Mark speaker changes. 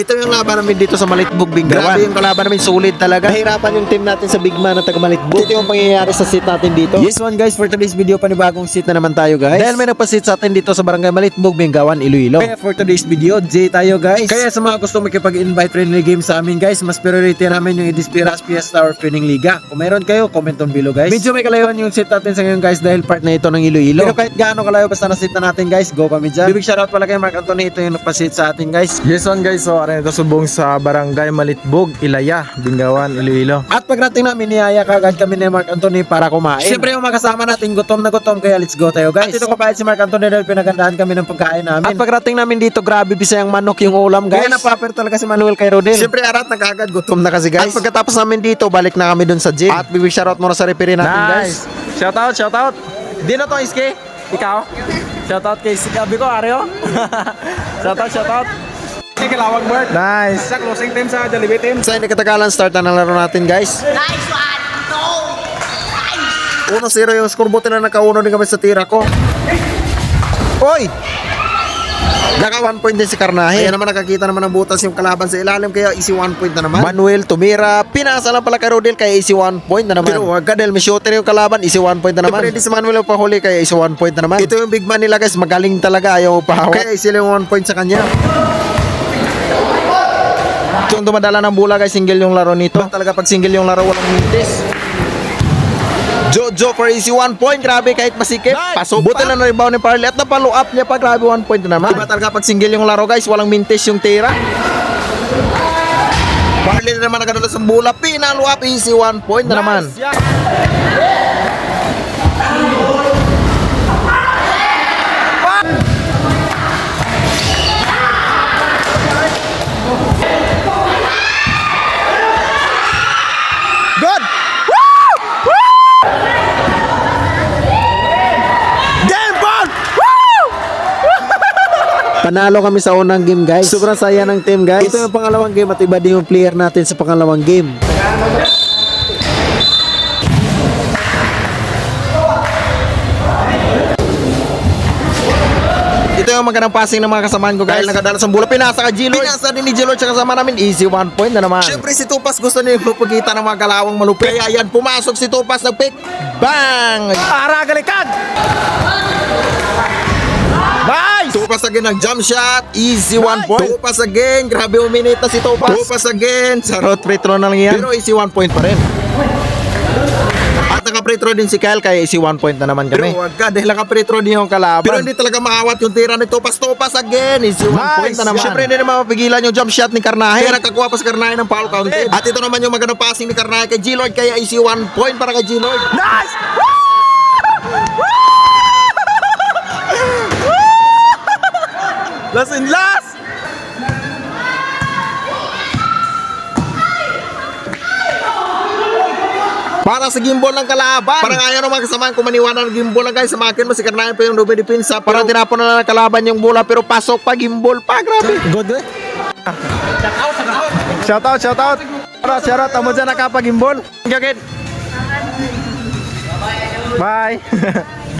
Speaker 1: Ito yung laban namin dito sa Malitbog Binggawan. Grabe yung kalaban namin, sulit talaga. Nahirapan yung team natin sa Big Man at taga Malitbog. Ito yung pangyayari sa seat natin dito. Yes one guys, for today's video, panibagong seat na naman tayo guys. Dahil may nagpa-seat sa atin dito sa Barangay Malitbog Binggawan, Iloilo. Kaya for today's video, J tayo guys. Kaya sa mga gusto makipag-invite friendly game sa amin guys, mas priority namin yung Idispiras Fiesta or Pining Liga. Kung meron kayo, comment on below guys. Medyo may kalayuan yung seat natin sa ngayon guys dahil part na ito ng Iloilo. Pero kahit gaano kalayo basta na-seat na natin guys, go kami dyan. Big shoutout pala kay Mark Anthony, ito yung nagpa-seat sa atin guys.
Speaker 2: Yes one guys, so aray ito subong sa barangay Malitbog, Ilaya, Bingawan, Iloilo.
Speaker 1: At pagdating namin, niyaya kagad kami ni Mark Anthony para kumain. Siyempre yung makasama natin, gutom na gutom, kaya let's go tayo guys. At ito kapahit si Mark Anthony dahil pinagandahan kami ng pagkain namin. At pagdating namin dito, grabe bisayang manok yung ulam guys. Kaya napaper talaga si Manuel kay Rodel. Siyempre arat na kagad, gutom na kasi guys. At pagkatapos namin dito, balik na kami dun sa gym. At bibig shoutout muna sa referee natin guys.
Speaker 2: Nice! Shout out, shout out!
Speaker 1: Di na to, Iske.
Speaker 2: Ikaw? Shout out kay Sikabi ko, Aryo. shout out, out.
Speaker 3: Kalawag board.
Speaker 2: Nice!
Speaker 3: Sa closing time sa Jollibee team.
Speaker 1: Sa hindi katagalan, start na ng laro natin guys.
Speaker 4: Nice one! Go! Nice!
Speaker 1: 1-0 yung scoreboard na nakauno din kami sa tira ko. Oy! Naka 1 point din si Karnahe. Kaya naman nakakita naman ng butas yung kalaban sa ilalim kaya easy 1 point na naman. Manuel tumira. Pinasa lang pala kay Rodel kaya easy 1 point na naman. Pero dahil may shooter yung kalaban easy 1 point na naman. Pero si Manuel pahuli kaya easy 1 point na naman. Ito yung big man nila guys. Magaling talaga. Ayaw pahawak. Kaya easy lang 1 point sa kanya. Ito yung dumadala ng bola guys. Single yung laro nito. Talaga pag single yung laro walang mintis. Jojo for easy one point. Grabe kahit masikip. Pasok Buti na na-rebound ni Parley at napalo up niya pa. Grabe one point na naman. Diba talaga pag single yung laro guys, walang mintis yung tira. Parley na naman nagdala sa bola. Pinalo up easy one point na naman. Good! Panalo kami sa unang game guys. Sobrang saya ng team guys. Ito yung pangalawang game at iba din yung player natin sa pangalawang game. Ito yung magandang passing ng mga kasamaan ko guys. Dahil nagadala sa bola. Pinasa ka G-Lord. Pinasa din ni G-Lord sa kasama namin. Easy one point na naman. Siyempre si Tupas gusto niya magpagkita ng mga galawang malupit. Kaya yan, pumasok si Tupas. Nag-pick. Bang!
Speaker 2: Ara, galikad! Nice!
Speaker 1: Tupas again ng jump shot. Easy one point. Tupas again. Grabe uminit na si Tupas. Tupas again. Sarot free throw na lang yan. Pero easy one point pa rin. At naka-free throw din si Kyle kaya easy one point na naman kami. Pero wag ka dahil naka-free throw din yung kalaban. Pero hindi talaga maawat yung tira ni Tupas. Tupas again. Easy one
Speaker 2: Nice.
Speaker 1: point na naman. Siyempre hindi naman mapigilan yung jump shot ni Karnahe. Kaya nakakuha pa si Karnahe ng foul counted. At ito naman yung magandang passing ni Karnahe kay G-Lord kaya easy one point para kay G-Lord.
Speaker 2: Nice! Last and last!
Speaker 1: Para sa gimbal ng kalaban. Parang ayaw ng mga kasamahan kung maniwala ng gimbal lang guys. Sa makin mo si Karnayan pa yung dumidipinsa. Parang tinapon na lang ng kalaban yung bola pero pasok pa gimbal pa. Grabe.
Speaker 2: Good eh? Shout out, shout out! Shout out, shout out! Amo dyan nakapagimbol.
Speaker 1: Gagawin.
Speaker 2: Bye!